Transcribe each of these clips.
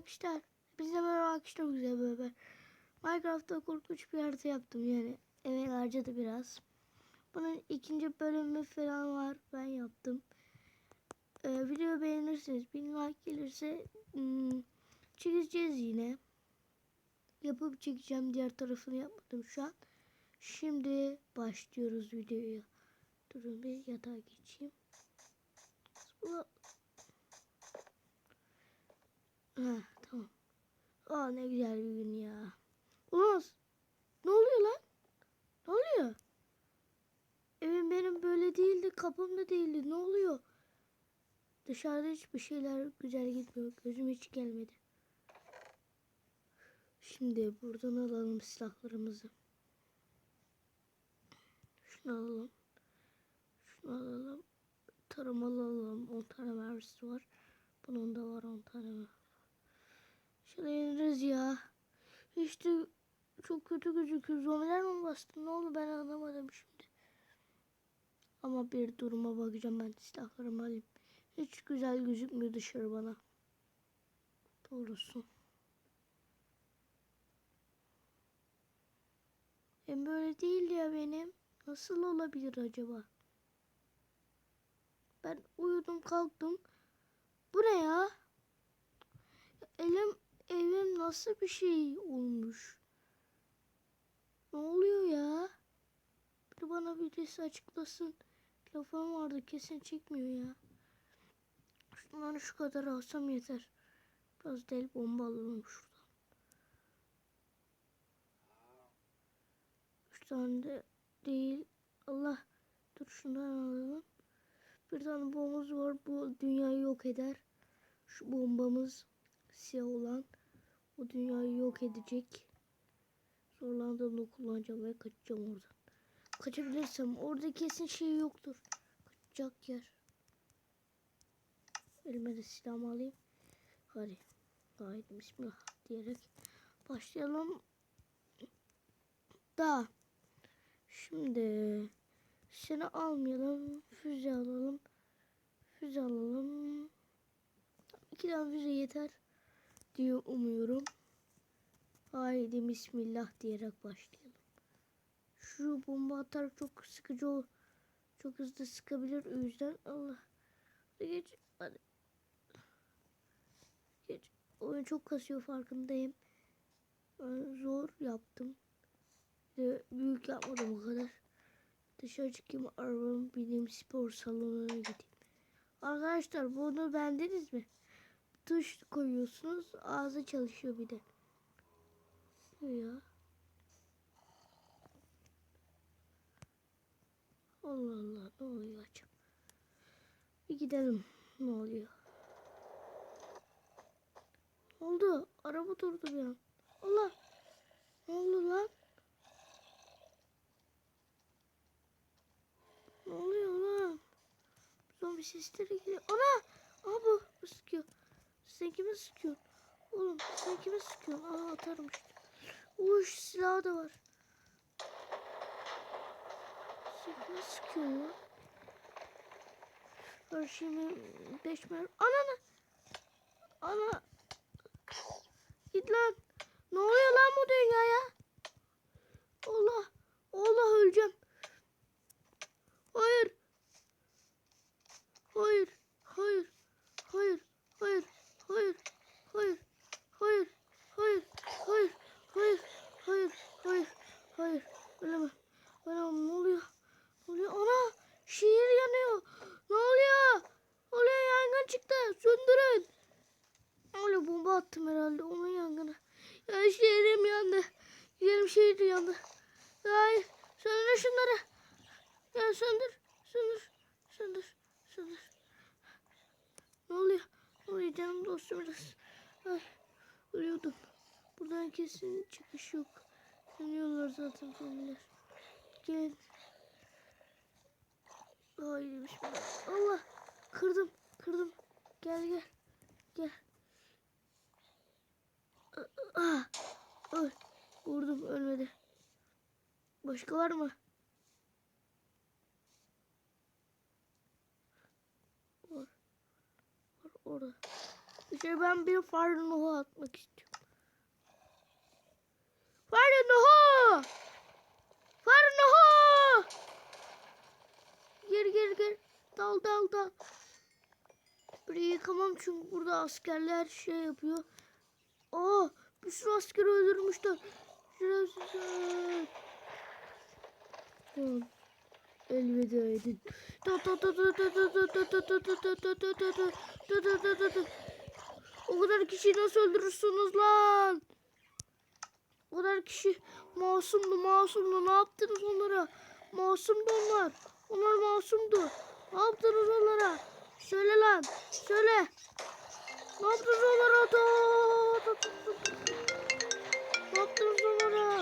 arkadaşlar. Biz de merhaba arkadaşlar güzel böyle. Minecraft'ta korkunç bir harita yaptım yani. Emek harcadı biraz. Bunun ikinci bölümü falan var. Ben yaptım. Ee, video beğenirseniz bin like gelirse hmm, çekeceğiz yine. Yapıp çekeceğim. Diğer tarafını yapmadım şu an. Şimdi başlıyoruz videoya. Durun bir yatağa geçeyim. Ula- Ha tamam. Aa ne güzel bir gün ya. Ulan ne oluyor lan? Ne oluyor? Evim benim böyle değildi, kapım da değildi. Ne oluyor? Dışarıda hiçbir şeyler güzel gitmiyor. Gözüm hiç gelmedi. Şimdi buradan alalım silahlarımızı. Şunu alalım. Şunu alalım. Taramalı alalım. 10 tane mermisi var. Bunun da var 10 tane mi? Şöyle ya. İşte çok kötü gözüküyor. Zombiler mi bastı? Ne oldu ben anlamadım şimdi. Ama bir duruma bakacağım ben silahlarımı alayım. Hiç güzel gözükmüyor dışarı bana. Doğrusu. Hem böyle değil ya benim. Nasıl olabilir acaba? Ben uyudum kalktım. Bu ne ya? Elim nasıl bir şey olmuş? Ne oluyor ya? Bir bana birisi açıklasın. Telefonum vardı kesin çekmiyor ya. Şunları şu kadar alsam yeter. Biraz del bomba alalım şuradan. Üç tane de değil. Allah. Dur şundan alalım. Bir tane bombamız var. Bu dünyayı yok eder. Şu bombamız siyah olan. O dünyayı yok edecek. Zorlandığımda kullanacağım ve kaçacağım oradan. Kaçabilirsem orada kesin şey yoktur. Kaçacak yer. Elime de silahımı alayım. Hadi. Haydi bismillah diyerek başlayalım. Da. Şimdi seni almayalım. Füze alalım. Füze alalım. İki tane füze yeter diye umuyorum. Haydi bismillah diyerek başlayalım. Şu bomba atar çok sıkıcı ol. Çok hızlı sıkabilir o yüzden Allah. Hadi geç. Hadi. Geç. Oyun çok kasıyor farkındayım. Zor yaptım. De büyük yapmadım o kadar. Dışarı çıkayım arabamı bineyim spor salonuna gideyim. Arkadaşlar bunu bendiniz mi? Tuş koyuyorsunuz ağzı çalışıyor bir de. Ya. Allah Allah ne oluyor açım? Bir gidelim. Ne oluyor? Ne oldu? Araba durdu bir an. Allah. Ne oldu lan? Ne oluyor lan? Zombi sesleri geliyor. Ana! Aha. Bu sıkıyor. Sen kime sıkıyorsun? Oğlum sen kime sıkıyorsun? Aa atarım işte. Uş silah da var. Silah sıkıyor ya. Dur şimdi 5 mermi. Ananı. Ana. Git lan. Yandı. Hayır. Söndür şunları. Ya söndür. Söndür. Söndür. Söndür. Ne oluyor? Ne oluyor canım dostum biraz. Ay. Ölüyordum. Buradan kesin çıkış yok. Yanıyorlar zaten zombiler. Gel. Bismillah. Allah. Kırdım. Kırdım. Gel gel. Gel. Ah. Öl. Vurdum ölmedi. Başka var mı? Var. Var orada. Arkadaşlar ben bir Fire Noh'u atmak istiyorum. Fire Noh'u! Fire Noh'u! Gir gir gir. Dal dal dal. Burayı yıkamam çünkü burada askerler şey yapıyor. Aa bir sürü askeri öldürmüşler. Şerefsizler. Tamam. Elveda edin. O kadar kişiyi nasıl öldürürsünüz lan? O kadar kişi masumdu masumdu ne yaptınız onlara? Masumdu onlar. Onlar masumdu. Ne yaptınız onlara? Söyle lan. Söyle. Ne yaptınız onlara? Ne yaptınız onlara?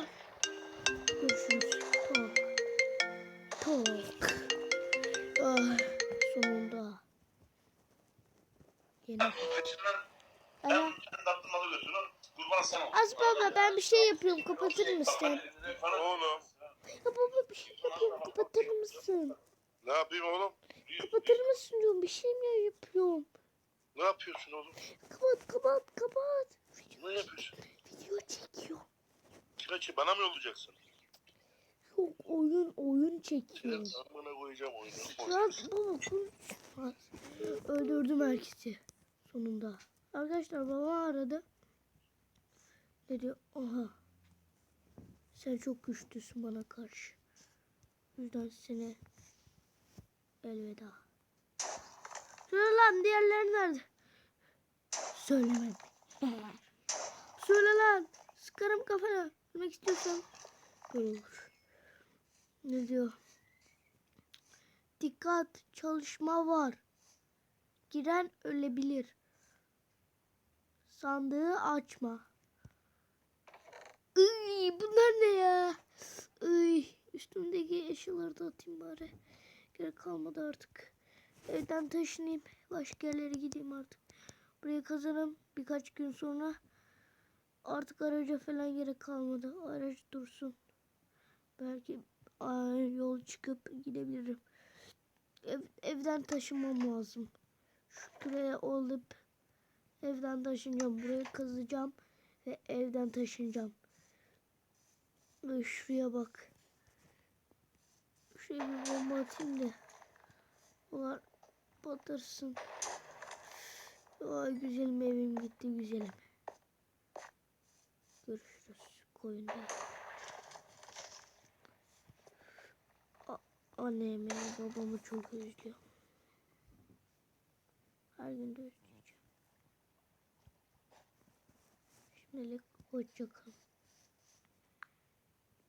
Az baba ben bir şey yapıyorum. Kapatır mısın? Oğlum. Ya baba bir şey yapıyorum. Kapatır mısın? Ne yapayım oğlum? Kapatır mısın diyorum. Bir şey mi yapıyorum? Ne yapıyorsun oğlum? Kapat kapat kapat. Ne yapıyorsun? Video çekiyor. Kime ki bana mı yollayacaksın? Yok oyun oyun çekiyor. Senin amına koyacağım oyunu. Lan baba konuşma. Öldürdüm herkesi. Sonunda. Arkadaşlar baba aradı. Dedi aha. Sen çok güçlüsün bana karşı. O yüzden seni elveda. Söyle lan diğerleri nerede? Söylemem. Söyle lan. Sıkarım kafana. Demek istiyorsan olur. Ne diyor? Dikkat çalışma var. Giren ölebilir. Sandığı açma. Iy, bunlar ne ya? Iy, üstümdeki eşyaları da atayım bari. Gerek kalmadı artık. Evden taşınayım. Başka yerlere gideyim artık. Buraya kazanım birkaç gün sonra. Artık araca falan gerek kalmadı. Araç dursun. Belki yol çıkıp gidebilirim. Ev, evden taşınmam lazım. Şu küreğe olup evden taşınacağım. Buraya kazacağım ve evden taşınacağım. Ve şuraya bak. Şuraya bir bomba atayım da. Bunlar batırsın. Ay güzelim evim gitti güzelim. Görüşürüz koyunda. Annemi, babamı çok özlüyorum. Her gün de özleyeceğim. Şimdilik hoşça kalın.